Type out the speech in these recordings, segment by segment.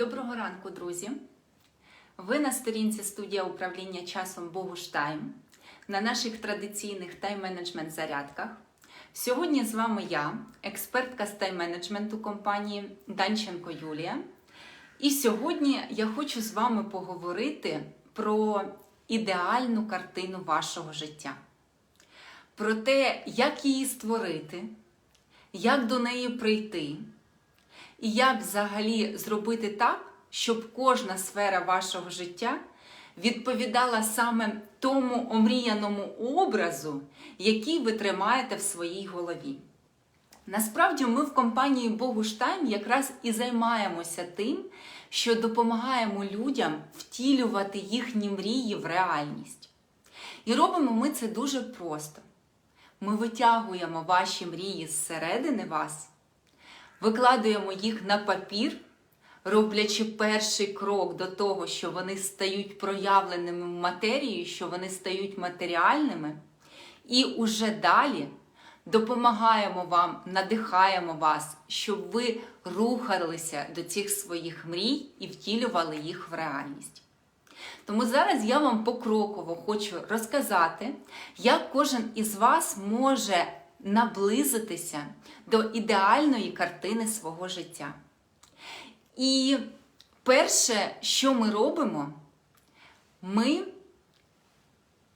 Доброго ранку, друзі! Ви на сторінці студія управління часом Богуштайм на наших традиційних тайм-менеджмент зарядках. Сьогодні з вами я, експертка з тайм-менеджменту компанії Данченко Юлія. І сьогодні я хочу з вами поговорити про ідеальну картину вашого життя, про те, як її створити, як до неї прийти. І як взагалі зробити так, щоб кожна сфера вашого життя відповідала саме тому омріяному образу, який ви тримаєте в своїй голові. Насправді, ми в компанії Богуштайм якраз і займаємося тим, що допомагаємо людям втілювати їхні мрії в реальність. І робимо ми це дуже просто. Ми витягуємо ваші мрії зсередини вас викладуємо їх на папір, роблячи перший крок до того, що вони стають проявленими в матерії, що вони стають матеріальними, і уже далі допомагаємо вам, надихаємо вас, щоб ви рухалися до цих своїх мрій і втілювали їх в реальність. Тому зараз я вам покроково хочу розказати, як кожен із вас може наблизитися до ідеальної картини свого життя. І перше, що ми робимо, ми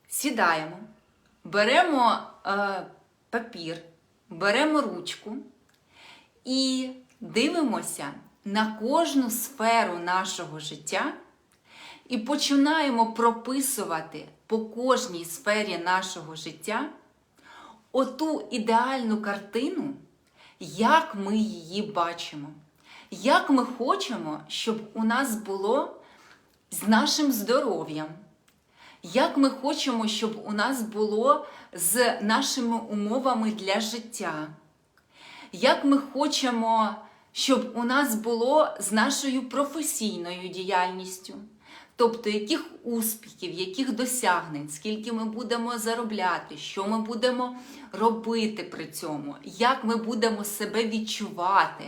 сідаємо, беремо е, папір, беремо ручку і дивимося на кожну сферу нашого життя і починаємо прописувати по кожній сфері нашого життя оту ідеальну картину, як ми її бачимо, як ми хочемо, щоб у нас було з нашим здоров'ям, як ми хочемо, щоб у нас було з нашими умовами для життя, як ми хочемо, щоб у нас було з нашою професійною діяльністю. Тобто, яких успіхів, яких досягнень, скільки ми будемо заробляти, що ми будемо робити при цьому, як ми будемо себе відчувати.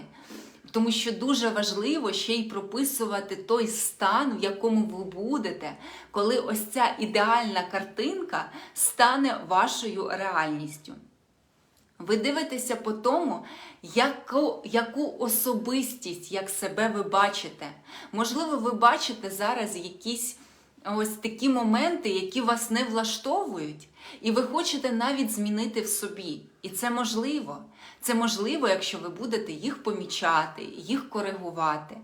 Тому що дуже важливо ще й прописувати той стан, в якому ви будете, коли ось ця ідеальна картинка стане вашою реальністю. Ви дивитеся по тому, яку, яку особистість, як себе ви бачите. Можливо, ви бачите зараз якісь ось такі моменти, які вас не влаштовують, і ви хочете навіть змінити в собі. І це можливо. Це можливо, якщо ви будете їх помічати, їх коригувати.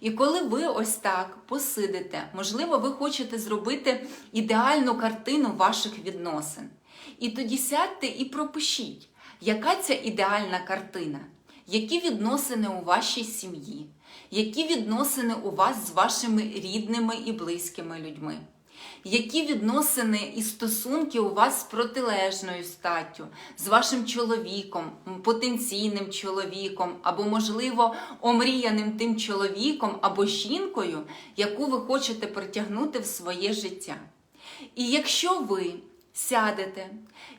І коли ви ось так посидите, можливо, ви хочете зробити ідеальну картину ваших відносин. І тоді сядьте і пропишіть. Яка ця ідеальна картина? Які відносини у вашій сім'ї? Які відносини у вас з вашими рідними і близькими людьми? Які відносини і стосунки у вас з протилежною статтю, з вашим чоловіком, потенційним чоловіком, або, можливо, омріяним тим чоловіком або жінкою, яку ви хочете притягнути в своє життя? І якщо ви сядете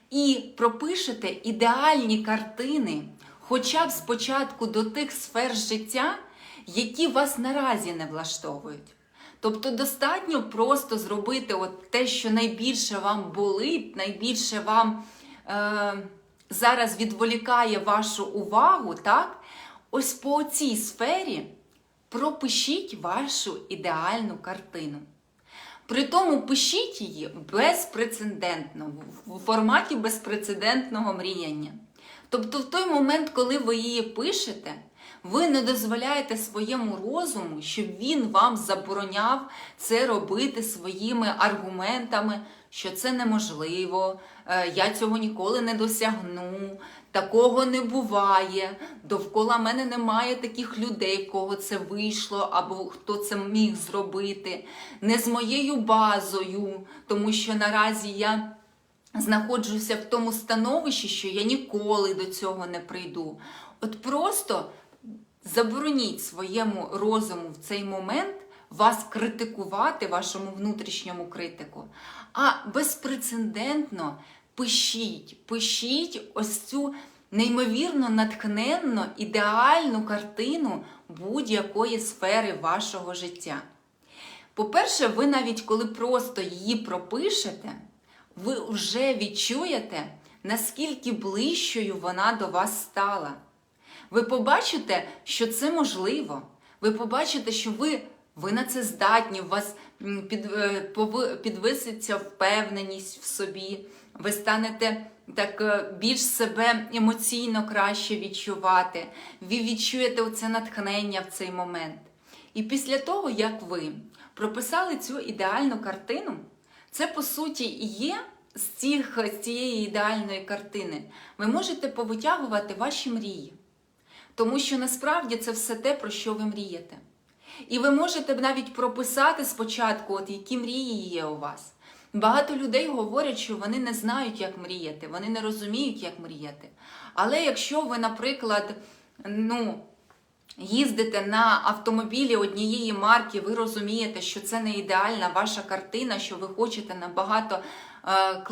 і пропишете ідеальні картини, хоча б спочатку до тих сфер життя, які вас наразі не влаштовують. Тобто достатньо просто зробити от те, що найбільше вам болить, найбільше вам е, зараз відволікає вашу увагу, так? Ось по цій сфері пропишіть вашу ідеальну картину. При тому пишіть її безпрецедентно, в форматі безпрецедентного мріяння. Тобто, в той момент, коли ви її пишете, ви не дозволяєте своєму розуму, щоб він вам забороняв це робити своїми аргументами, що це неможливо, е, я цього ніколи не досягну, такого не буває. Довкола мене немає таких людей, кого це вийшло, або хто це міг зробити. Не з моєю базою, тому що наразі я. Знаходжуся в тому становищі, що я ніколи до цього не прийду. От просто забороніть своєму розуму в цей момент вас критикувати, вашому внутрішньому критику, а безпрецедентно пишіть, пишіть ось цю неймовірно натхненну, ідеальну картину будь-якої сфери вашого життя. По-перше, ви навіть коли просто її пропишете, ви вже відчуєте, наскільки ближчою вона до вас стала. Ви побачите, що це можливо. Ви побачите, що ви, ви на це здатні, у вас е, підвиситься впевненість в собі, ви станете так е, більш себе емоційно краще відчувати. Ви відчуєте оце натхнення в цей момент. І після того, як ви прописали цю ідеальну картину, це по суті і є з, цих, з цієї ідеальної картини. Ви можете повитягувати ваші мрії. Тому що насправді це все те, про що ви мрієте. І ви можете навіть прописати спочатку, от які мрії є у вас. Багато людей говорять, що вони не знають, як мріяти, вони не розуміють, як мріяти. Але якщо ви, наприклад, ну, їздите на автомобілі однієї марки, ви розумієте, що це не ідеальна ваша картина, що ви хочете набагато е,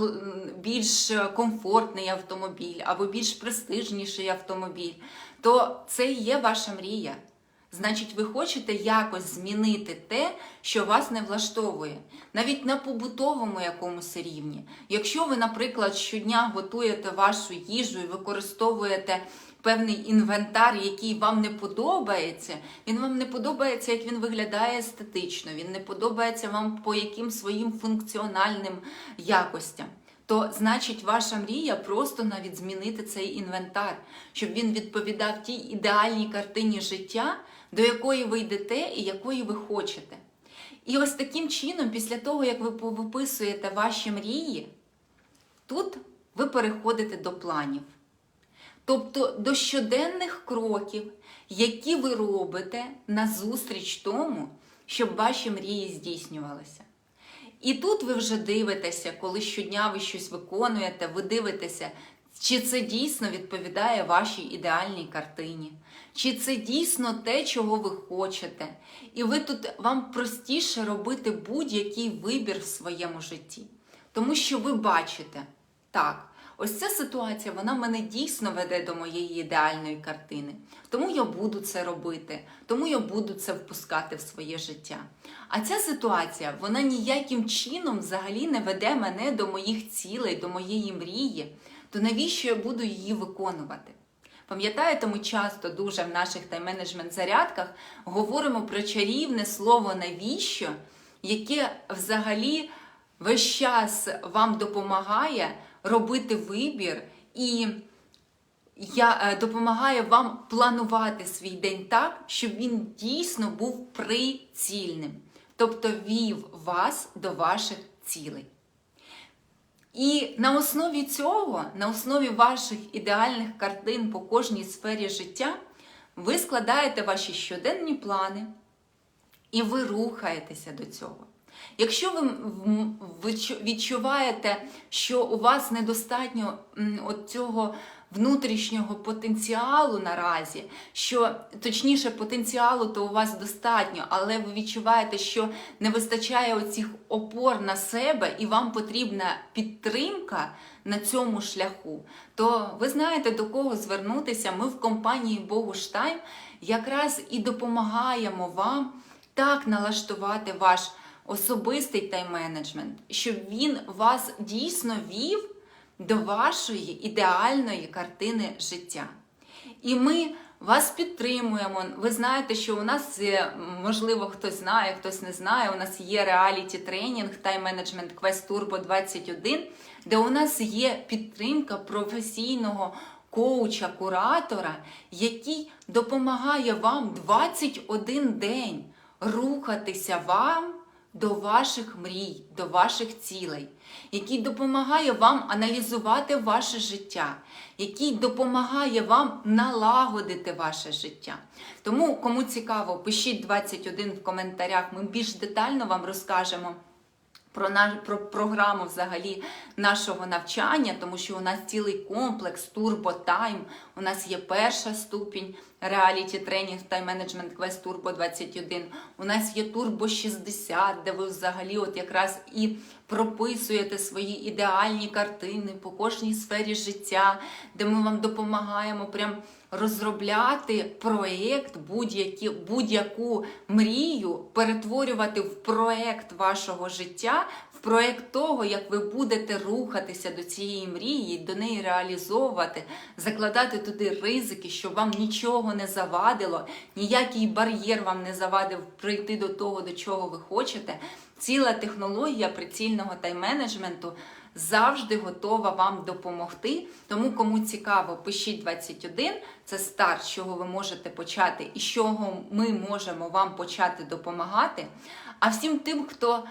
більш комфортний автомобіль або більш престижніший автомобіль, то це є ваша мрія. Значить, ви хочете якось змінити те, що вас не влаштовує, навіть на побутовому якомусь рівні. Якщо ви, наприклад, щодня готуєте вашу їжу і використовуєте певний інвентар, який вам не подобається, він вам не подобається, як він виглядає естетично, він не подобається вам по яким своїм функціональним якостям. То значить, ваша мрія просто навіть змінити цей інвентар, щоб він відповідав тій ідеальній картині життя, до якої ви йдете і якої ви хочете. І ось таким чином, після того, як ви виписуєте ваші мрії, тут ви переходите до планів. Тобто до щоденних кроків, які ви робите назустріч тому, щоб ваші мрії здійснювалися. І тут ви вже дивитеся, коли щодня ви щось виконуєте, ви дивитеся, чи це дійсно відповідає вашій ідеальній картині, чи це дійсно те, чого ви хочете. І ви тут вам простіше робити будь-який вибір в своєму житті. Тому що ви бачите, так, ось ця ситуація, вона мене дійсно веде до моєї ідеальної картини. Тому я буду це робити, тому я буду це впускати в своє життя. А ця ситуація, вона ніяким чином взагалі не веде мене до моїх цілей, до моєї мрії. То навіщо я буду її виконувати? Пам'ятаєте, ми часто дуже в наших тайм-менеджмент зарядках говоримо про чарівне слово навіщо, яке взагалі весь час вам допомагає робити вибір і я, е, допомагає вам планувати свій день так, щоб він дійсно був прицільним, тобто вів вас до ваших цілей. І на основі цього, на основі ваших ідеальних картин по кожній сфері життя, ви складаєте ваші щоденні плани і ви рухаєтеся до цього. Якщо ви відчуваєте, що у вас недостатньо от цього внутрішнього потенціалу наразі, що точніше потенціалу то у вас достатньо, але ви відчуваєте, що не вистачає оцих опор на себе і вам потрібна підтримка на цьому шляху, то ви знаєте до кого звернутися. Ми в компанії Богуштайм якраз і допомагаємо вам так налаштувати ваш особистий тайм-менеджмент, щоб він вас дійсно вів до вашої ідеальної картини життя. І ми вас підтримуємо. Ви знаєте, що у нас є, можливо, хтось знає, хтось не знає. У нас є реаліті тренінг тайм-менеджмент Quest Turbo 21, де у нас є підтримка професійного коуча, куратора, який допомагає вам 21 день рухатися вам до ваших мрій, до ваших цілей, який допомагає вам аналізувати ваше життя, який допомагає вам налагодити ваше життя. Тому, кому цікаво, пишіть 21 в коментарях, ми більш детально вам розкажемо про наш про програму взагалі нашого навчання, тому що у нас цілий комплекс Turbo Time. У нас є перша ступінь реаліті тренінг тайм менеджмент квест Turbo 21. У нас є Turbo 60, де ви взагалі от якраз і прописуєте свої ідеальні картини по кожній сфері життя, де ми вам допомагаємо прям розробляти проєкт, будь-яку мрію, перетворювати в проєкт вашого життя, в проєкт того, як ви будете рухатися до цієї мрії, до неї реалізовувати, закладати туди ризики, щоб вам нічого не завадило, ніякий бар'єр вам не завадив прийти до того, до чого ви хочете. Ціла технологія прицільного тайм-менеджменту завжди готова вам допомогти. Тому, кому цікаво, пишіть 21, це старт, з чого ви можете почати, і з чого ми можемо вам почати допомагати. А всім тим, хто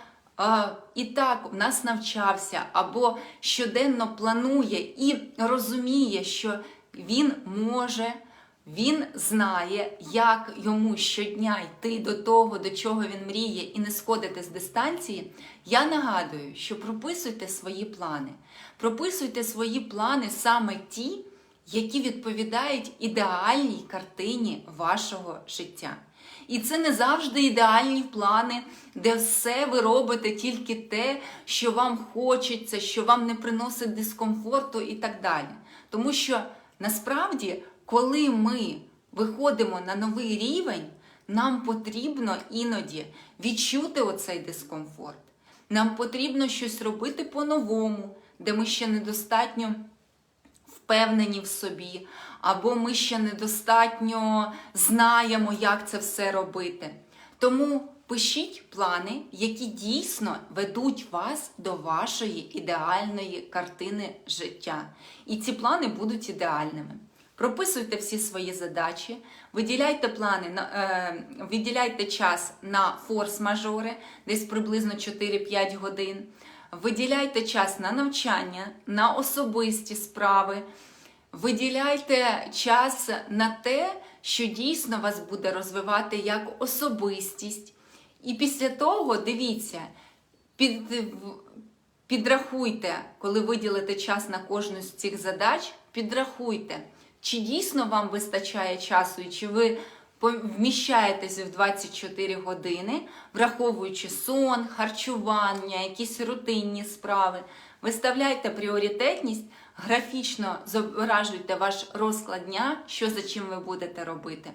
і так в нас навчався або щоденно планує і розуміє, що він може. Він знає, як йому щодня йти до того, до чого він мріє, і не сходити з дистанції. Я нагадую, що прописуйте свої плани. Прописуйте свої плани саме ті, які відповідають ідеальній картині вашого життя. І це не завжди ідеальні плани, де все ви робите тільки те, що вам хочеться, що вам не приносить дискомфорту і так далі. Тому що насправді, коли ми виходимо на новий рівень, нам потрібно іноді відчути оцей дискомфорт. Нам потрібно щось робити по-новому, де ми ще недостатньо впевнені в собі, або ми ще недостатньо знаємо, як це все робити. Тому пишіть плани, які дійсно ведуть вас до вашої ідеальної картини життя. І ці плани будуть ідеальними. Прописуйте всі свої задачі, виділяйте плани е, виділяйте час на форс-мажори, десь приблизно 4-5 годин. Виділяйте час на навчання, на особисті справи. Виділяйте час на те, що дійсно вас буде розвивати як особистість. І після того дивіться, під, підрахуйте, коли виділите час на кожну з цих задач, підрахуйте, чи дійсно вам вистачає часу, і чи ви вміщаєтесь в 24 години, враховуючи сон, харчування, якісь рутинні справи. Виставляйте пріоритетність, графічно зображуйте ваш розклад дня, що за чим ви будете робити.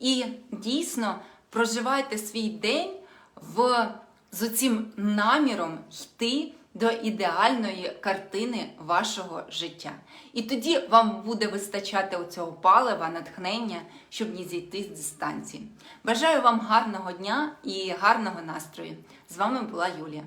І дійсно проживайте свій день в, з цим наміром йти до ідеальної картини вашого життя. І тоді вам буде вистачати оцього палива, натхнення, щоб не зійти з дистанції. Бажаю вам гарного дня і гарного настрою. З вами була Юлія.